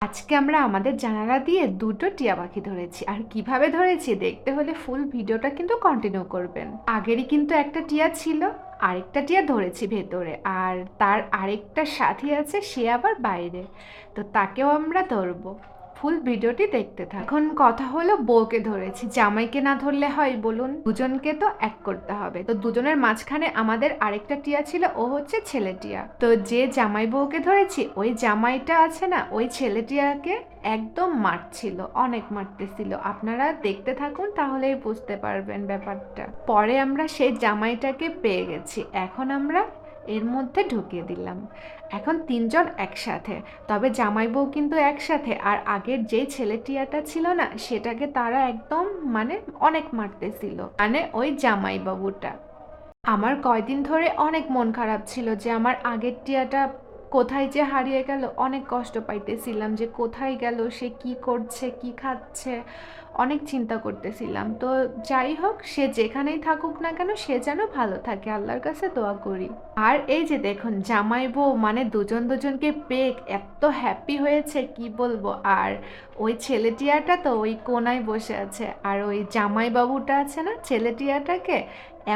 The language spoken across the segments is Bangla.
আজকে আমরা আমাদের জানালা দিয়ে দুটো টিয়া পাখি ধরেছি। আর কীভাবে ধরেছি দেখতে হলে ফুল ভিডিওটা কিন্তু কন্টিনিউ করবেন। আগেরই কিন্তু একটা টিয়া ছিল, আরেকটা টিয়া ধরেছি ভেতরে, আর তার আরেকটা সাথী আছে সে আবার বাইরে। তো তাকেও আমরা ধরবো। ফুল ভিডিওটি দেখতে থাক এখন কথা হলো বউকে ধরেছি। জামাইকে না ধরলে হয়, বলুন। দুজনকে তো এক করতে হবে। তো দুজনের মাঝখানে আমাদের আরেকটা টিয়া ছিল, ও হচ্ছে ছেলে টিয়া। তো যে জামাই বউকে ধরেছি, ওই জামাইটা আছে না, ওই ছেলে টিয়াকে একদম মারছিল, অনেক মারতেছিল। আপনারা দেখতে থাকুন, তাহলেই বুঝতে পারবেন ব্যাপারটা। পরে আমরা সেই জামাইটাকে পেয়ে গেছি। এখন আমরা এর মধ্যে ঢুকিয়ে দিলাম। এখন তিনজন একসাথে, তবে জামাই বউ কিন্তু একসাথে, আর আগের যে ছেলে টিয়াটা ছিল না, সেটাকে তারা একদম মানে অনেক মারতেছিল মানে ওই জামাই বাবুটা। আমার কয়দিন ধরে অনেক মন খারাপ ছিল যে আমার আগের টিয়াটা কোথায় যে হারিয়ে গেল, অনেক কষ্ট পাইতেছিলাম যে কোথায় গেল, সে কি করছে, কি খাচ্ছে অনেক চিন্তা করতেছিলাম। তো যাই হোক, সে যেখানেই থাকুক না কেন, সে যেন ভালো থাকে। আল্লাহর কাছে দোয়া করি। আর এই যে দেখুন, জামাই বউ মানে দুজন দুজনকে পেক এত হ্যাপি হয়েছে, কি বলব? আর ওই ছেলেটিয়াটা তো ওই কোনায় বসে আছে। আর ওই জামাই বাবুটা আছে না, ছেলেটিয়াটাকে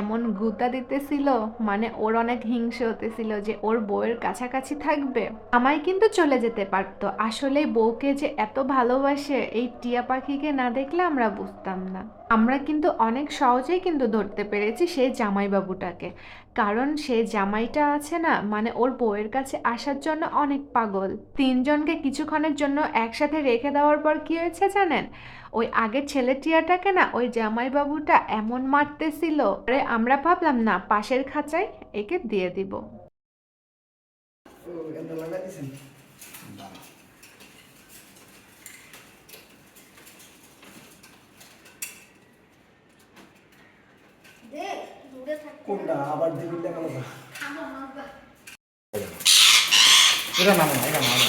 এমন গুতা দিতেছিল মানে ওর অনেক হিংসে হতেছিল যে ওর বউয়ের কাছাকাছি থাকবে। আমায় কিন্তু চলে যেতে পারতো। আসলে বউকে যে এত ভালোবাসে, এই টিয়া পাখিকে না দেখলে আমরা বুঝতাম না। আমরা কিন্তু অনেক সহজেই কিন্তু ধরতে পেরেছি সেই জামাইবাবুটাকে। কারণ সে জামাইটা আছে না মানে ওর বউয়ের কাছে আসার জন্য অনেক পাগল। তিনজনকে কিছুক্ষণের জন্য একসাথে রেখে দেওয়ার পর কি হয়েছে জানেন? ওই আগের ছেলেটিয়াটাকে না ওই জামাইবাবুটা এমন মারতেছিল। আরে আমরা ভাবলাম না পাশের খাঁচায় একে দিয়ে দিব। কোনটা? আবার দিবি দেখাল না এটা নামো না এটা নামো। না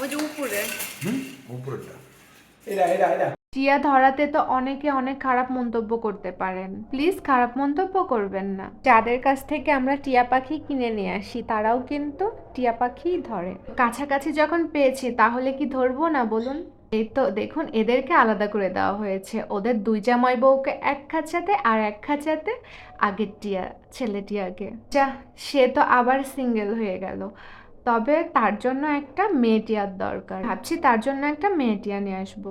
ওই যে উপরে। হুম? উপরেরটা। এটা এটা এটা। টিয়া ধরাতে তো অনেকে অনেক খারাপ মন্তব্য করতে পারেন। প্লিজ খারাপ মন্তব্য করবেন না। যাদের কাছ থেকে আমরা টিয়া পাখি কিনে নিয়ে আসি তারাও কিন্তু টিয়া পাখি ধরে। কাছাকাছি যখন পেয়েছি তাহলে কি ধরবো না বলুন? এই তো দেখুন, এদেরকে আলাদা করে দেওয়া হয়েছে। ওদের দুই জামাই বউকে এক খাঁচাতে আর এক খাঁচাতে আগের টিয়া ছেলেটি আগে যা, সে তো আবার সিঙ্গেল হয়ে গেল। তবে তার জন্য একটা মেয়ে টিয়ার দরকার। ভাবছি তার জন্য একটা মেয়ে টিয়া নিয়ে আসব।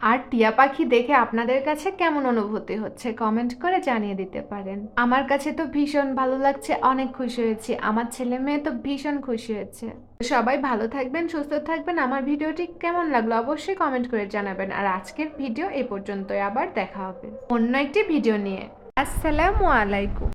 আর টিয়া পাখি দেখে আপনাদের কাছে কেমন অনুভূতি হচ্ছে কমেন্ট করে জানিয়ে দিতে পারেন। আমার কাছে তো ভীষণ ভালো লাগছে, অনেক খুশি হয়েছি। আমার ছেলে মেয়ে তো ভীষণ খুশি হয়েছে। সবাই ভালো থাকবেন, সুস্থ থাকবেন। আমার ভিডিওটি কেমন লাগল অবশ্যই কমেন্ট করে জানাবেন। আর আজকের ভিডিও এ পর্যন্তই, আবার দেখা হবে। অন্য একটি ভিডিও নিয়ে। আসসালামু আলাইকুম।